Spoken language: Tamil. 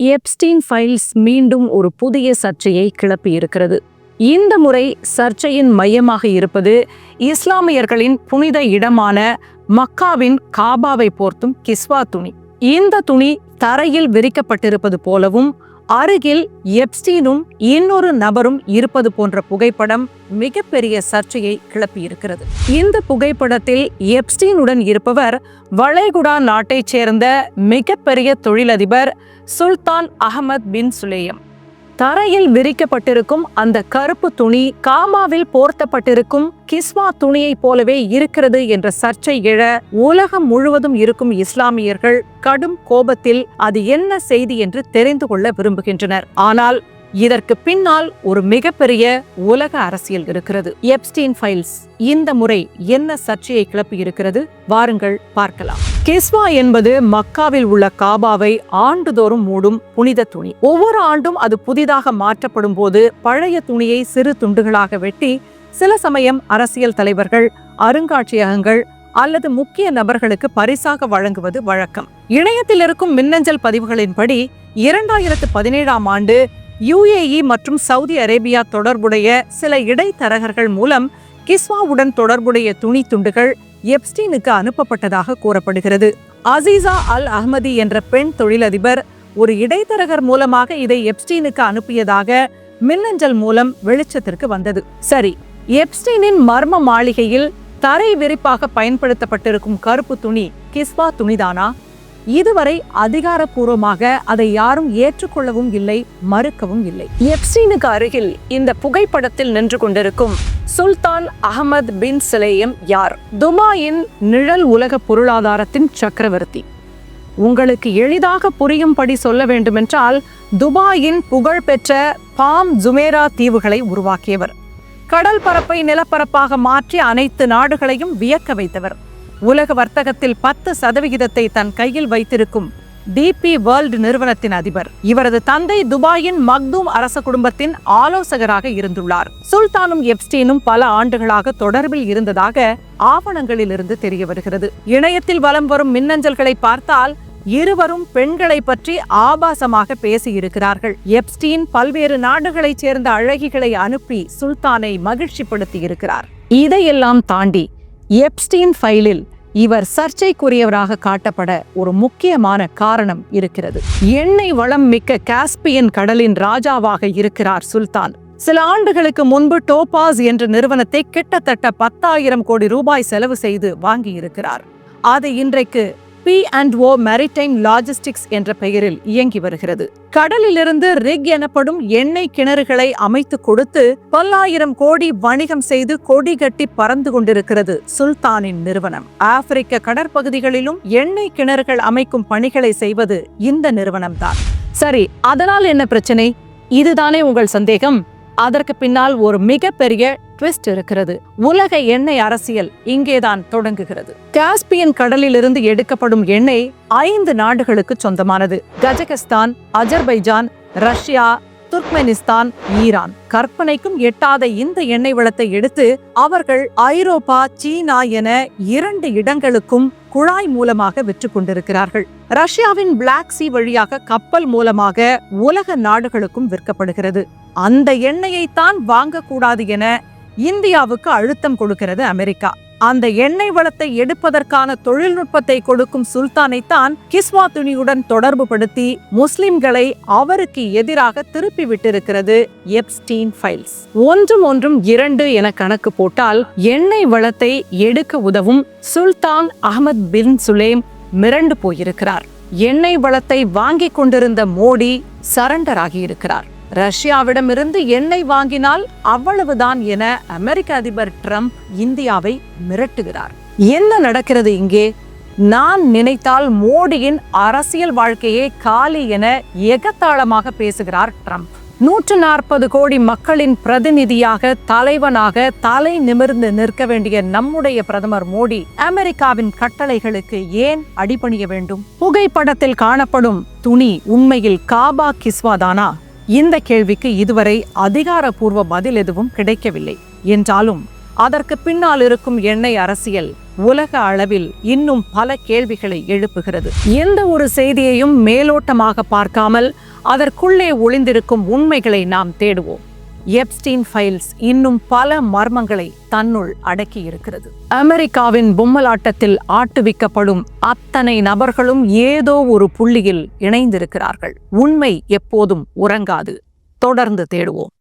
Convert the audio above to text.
எப்ஸ்டீன் ஃபைல்ஸ் மீண்டும் ஒரு புதிய சர்ச்சையை கிளப்பியிருக்கிறது. இந்த முறை சர்ச்சையின் மையமாக இருப்பது இஸ்லாமியர்களின் புனித இடமான மக்காவின் காபாவை போர்த்தும் கிஸ்வா துணி. இந்த துணி தரையில் விரிக்கப்பட்டிருப்பது போலவும் அருகில் எப்ஸ்டீனும் இன்னொரு நபரும் இருப்பது போன்ற புகைப்படம் மிகப்பெரிய சர்ச்சையை கிளப்பியிருக்கிறது. இந்த புகைப்படத்தில் எப்ஸ்டீனுடன் இருப்பவர் வளைகுடா நாட்டைச் சேர்ந்த மிகப்பெரிய தொழிலதிபர் சுல்தான் அகமத் பின் சுலேயம். தரையில் விரிக்கப்பட்டிருக்கும் அந்த கருப்பு துணி காமாவில் போர்த்தப்பட்டிருக்கும் கிஸ்வா துணியைப் போலவே இருக்கிறது என்ற சர்ச்சை எழ உலகம் முழுவதும் இருக்கும் இஸ்லாமியர்கள் கடும் கோபத்தில் அது என்ன செய்தி என்று தெரிந்து கொள்ள விரும்புகின்றனர். ஆனால் இதற்கு பின்னால் ஒரு மிகப்பெரிய உலக அரசியல் இருக்கிறது. எப்ஸ்டீன் ஃபைல்ஸ் இந்த முறை என்ன சர்ச்சையை கிளப்பி இருக்கிறது? வாருங்கள் பார்க்கலாம். கிஸ்வா என்பது மக்காவில் உள்ள காபாவை ஆண்டுதோறும் மூடும் புனித துணி. ஒவ்வொரு ஆண்டும் அது புதிதாக மாற்றப்படும் போது பழைய துணியை சிறு துண்டுகளாக வெட்டி சில சமயம் அரசியல் தலைவர்கள் அருங்காட்சியகங்கள் அல்லது முக்கிய நபர்களுக்கு பரிசாக வழங்குவது வழக்கம். இணையத்தில் இருக்கும் மின்னஞ்சல் பதிவுகளின்படி இரண்டாயிரத்து பதினேழாம் ஆண்டு யுஏஇ மற்றும் சவுதி அரேபியா தொடர்புடைய சில இடைத்தரகர்கள் மூலம் கிஸ்வாவுடன் தொடர்புடைய துணி துண்டுகள் எப்ஸ்டீனுக்கு அனுப்பப்பட்டதாக கூறப்படுகிறது. அசீசா அல் அஹ்மதி என்ற பெண் தொழிலதிபர் ஒரு இடைத்தரகர் மூலமாக இதை எப்ஸ்டீனுக்கு அனுப்பியதாக மின்னஞ்சல் மூலம் வெளிச்சத்திற்கு வந்தது. சரி எப்ஸ்டீனின் மர்ம மாளிகையில் தரை விரிப்பாக பயன்படுத்தப்பட்டிருக்கும் கருப்பு துணி கிஸ்வா துணிதானா? இதுவரை அதிகாரப்பூர்வமாக அதை யாரும் ஏற்றுக்கொள்ளவும் இல்லை மறுக்கவும் இல்லை. எப்சீனுக்கு அருகில் இந்த புகைப்படத்தில் நின்று கொண்டிருக்கும் சுல்தான் அகமது பின் சிலேயம் யார்? துபாயின் நிழல் உலக பொருளாதாரத்தின் சக்கரவர்த்தி. உங்களுக்கு எளிதாக புரியும்படி சொல்ல வேண்டுமென்றால் துபாயின் புகழ்பெற்ற பாம் ஜுமேரா தீவுகளை உருவாக்கியவர். கடல் பரப்பை நிலப்பரப்பாக மாற்றி அனைத்து நாடுகளையும் வியக்க வைத்தவர். உலக வர்த்தகத்தில் பத்து சதவிகிதத்தை தன் கையில் வைத்திருக்கும் டிபி வேர்ல்டு நிறுவனத்தின் அதிபர். இவரது தந்தை துபாயின் மக்தூம் அரச குடும்பத்தின் ஆலோசகராக இருந்துள்ளார். சுல்தானும் எப்ஸ்டீனும் பல ஆண்டுகளாக தொடர்பில் இருந்ததாக ஆவணங்களில் இருந்து தெரிய வருகிறது. இணையத்தில் வலம் வரும் மின்னஞ்சல்களை பார்த்தால் இருவரும் பெண்களை பற்றி ஆபாசமாக பேசியிருக்கிறார்கள். எப்ஸ்டீன் பல்வேறு நாடுகளைச் சேர்ந்த அழகிகளை அனுப்பி சுல்தானை மகிழ்ச்சிப்படுத்தி இருக்கிறார் இதையெல்லாம் தாண்டி எப்ஸ்டீன் ஃபைலில் இவர் சர்ச்சைக்குரியவராக காட்டப்பட ஒரு முக்கியமான காரணம் இருக்கிறது. எண்ணெய் வளம் மிக்க காஸ்பியன் கடலின் ராஜாவாக இருக்கிறார் சுல்தான். சில ஆண்டுகளுக்கு முன்பு டோபாஸ் என்ற நிறுவனத்தை கிட்டத்தட்ட பத்தாயிரம் கோடி ரூபாய் செலவு செய்து வாங்கியிருக்கிறார். அது இன்றைக்கு P and O maritime logistics என்ற பெயரில் இயங்கி வருகிறது. கடலிலிருந்து ரிக் எனப்படும் எண்ணெய் கிணறுகளை அமைத்து கொடுத்து பல்லாயிரம் கோடி வணிகம் செய்து கொடி கட்டி பறந்து கொண்டிருக்கிறது சுல்தானின் நிறுவனம். ஆப்பிரிக்க கடற்பகுதிகளிலும் எண்ணெய் கிணறுகள் அமைக்கும் பணிகளை செய்வது இந்த நிறுவனம்தான். சரி அதனால் என்ன பிரச்சனை? இதுதானே உங்கள் சந்தேகம்? அதற்கு பின்னால் ஒரு மிகப்பெரிய ட்விஸ்ட் இருக்கிறது. உலக எண்ணெய் அரசியல் இங்கேதான் தொடங்குகிறது. காஸ்பியன் கடலிலிருந்து எடுக்கப்படும் எண்ணெய் ஐந்து நாடுகளுக்கு சொந்தமானது. Kazakhstan Azerbaijan Russia Turkmenistan Iran. கற்பனைக்கும் எட்டாத இந்த எண்ணெய் வளத்தை எடுத்து அவர்கள் ஐரோப்பா சீனா என இரண்டு இடங்களுக்கும் குழாய் மூலமாக விற்று கொண்டிருக்கிறார்கள். ரஷ்யாவின் பிளாக் சி வழியாக கப்பல் மூலமாக உலக நாடுகளுக்கும் விற்கப்படுகிறது. அந்த எண்ணெயை தான் வாங்கக்கூடாது என இந்தியாவுக்கு அழுத்தம் கொடுக்கிறது அமெரிக்கா. அந்த எண்ணெய் வளத்தை எடுப்பதற்கான தொழில்நுட்பத்தை கொடுக்கும் சுல்தானைத்தான் கிஸ்வா துணியுடன் தொடர்பு படுத்தி முஸ்லிம்களை அவருக்கு எதிராக திருப்பி விட்டிருக்கிறது எப்ஸ்டீன் ஃபைல்ஸ். ஒன்றும் ஒன்றும் இரண்டு என கணக்கு போட்டால் எண்ணெய் வளத்தை எடுக்க உதவும் சுல்தான் அகமது பின் சுலேம் மிரண்டு போயிருக்கிறார். எண்ணெய் வளத்தை வாங்கிக் கொண்டிருந்த மோடி சரண்டர் ஆகியிருக்கிறார் ரஷ்யாவிடமிருந்து எண்ணெய் வாங்கினால் அவ்வளவுதான் என அமெரிக்க அதிபர் ட்ரம்ப் இந்தியாவை மிரட்டுகிறார். என்ன நடக்கிறது இங்கே? நான் நினைத்தால் மோடியின் அரசியல் வாழ்க்கையே காலி என எகத்தாளமாக பேசுகிறார் ட்ரம்ப். நூற்று நாற்பது கோடி மக்களின் பிரதிநிதியாக தலைவனாக தலை நிமிர்ந்து நிற்க வேண்டிய நம்முடைய பிரதமர் மோடி அமெரிக்காவின் கட்டளைகளுக்கு ஏன் அடிபணிய வேண்டும்? புகைப்படத்தில் காணப்படும் துணி உண்மையில் காபா கிஸ்வாதானா? இந்த கேள்விக்கு இதுவரை அதிகாரப்பூர்வ பதில் எதுவும் கிடைக்கவில்லை. என்றாலும் அதற்கு பின்னால் இருக்கும் எண்ணெய் அரசியல் உலக அளவில் இன்னும் பல கேள்விகளை எழுப்புகிறது. எந்த ஒரு செய்தியையும் மேலோட்டமாக பார்க்காமல் அதற்குள்ளே ஒளிந்திருக்கும் உண்மைகளை நாம் தேடுவோம். எப்ஸ்டீன் ஃபைல்ஸ் இன்னும் பல மர்மங்களை தன்னுள் அடக்கி இருக்கிறது அமெரிக்காவின் பொம்மலாட்டத்தில் ஆட்டுவிக்கப்படும் அத்தனை நபர்களும் ஏதோ ஒரு புள்ளியில் இணைந்திருக்கிறார்கள். உண்மை எப்போதும் உறங்காது. தொடர்ந்து தேடுவோம்.